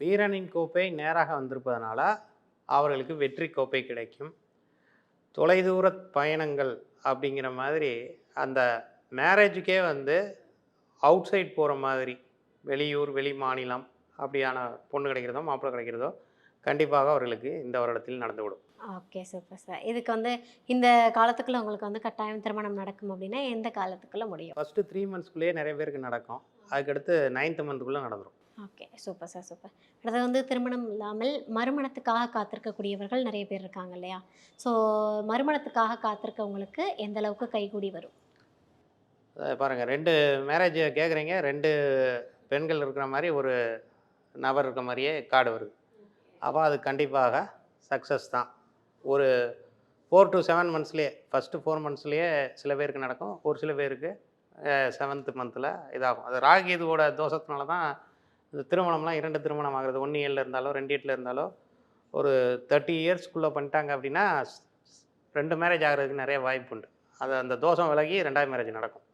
வீரனின் கோப்பை நேராக வந்திருப்பதனால அவர்களுக்கு வெற்றி கோப்பை கிடைக்கும். தொலைதூர பயணங்கள் அப்படிங்கிற மாதிரி அந்த மேரேஜுக்கே வந்து அவுட் சைட் போகிற மாதிரி வெளியூர் வெளி மாநிலம் அப்படியான பொண்ணு கிடைக்கிறதோ மாப்பிள்ளை கிடைக்கிறதோ கண்டிப்பாக அவர்களுக்கு இந்த வருடத்தில் நடந்துவிடும். Okay super sir. இதுக்கு வந்து இந்த காலத்துக்குள்ள உங்களுக்கு வந்து கட்டாயம் திருமணம் நடக்கும் அப்படின்னா எந்த காலத்துக்குள்ள முடியும்? ஃபஸ்ட்டு த்ரீ மந்த்ஸ்க்குள்ளேயே நிறைய பேருக்கு நடக்கும். அதுக்கடுத்து நைன்த் மந்த்துக்குள்ளே நடந்துடும் ஓகே சூப்பர் சார் சூப்பர். அடுத்தது வந்து திருமணம் இல்லாமல் மறுமணத்துக்காக காத்திருக்கக்கூடியவர்கள் நிறைய பேர் இருக்காங்க இல்லையா? ஸோ மறுமணத்துக்காக காத்திருக்கவங்களுக்கு எந்த அளவுக்கு கைகூடி வரும்? பாருங்கள் பாருங்க ரெண்டு மேரேஜ் கேட்குறீங்க ரெண்டு பெண்கள் இருக்கிற மாதிரி ஒரு நபர் இருக்கிற மாதிரியே கார்டு வருது. அப்போ அது கண்டிப்பாக சக்ஸஸ் தான். ஒரு ஃபோர் டு செவன் மந்த்ஸ்லேயே ஃபஸ்ட்டு ஃபோர் மந்த்ஸ்லேயே சில பேருக்கு நடக்கும். ஒரு சில பேருக்கு செவன்த் மந்தில் இதாகும். அது ராகி இதுவோட தோஷத்தினால தான் இந்த திருமணம்லாம் இரண்டு திருமணம் ஆகிறது. ஒன்று ஏழில் இருந்தாலோ ரெண்டு எட்டில் இருந்தாலோ ஒரு தேர்ட்டி இயர்ஸ்க்குள்ளே பண்ணிட்டாங்க அப்படின்னா ரெண்டு மேரேஜ் ஆகிறதுக்கு நிறைய வாய்ப்பு உண்டு. அது அந்த தோஷம் விலகி ரெண்டாவது மேரேஜ் நடக்கும்.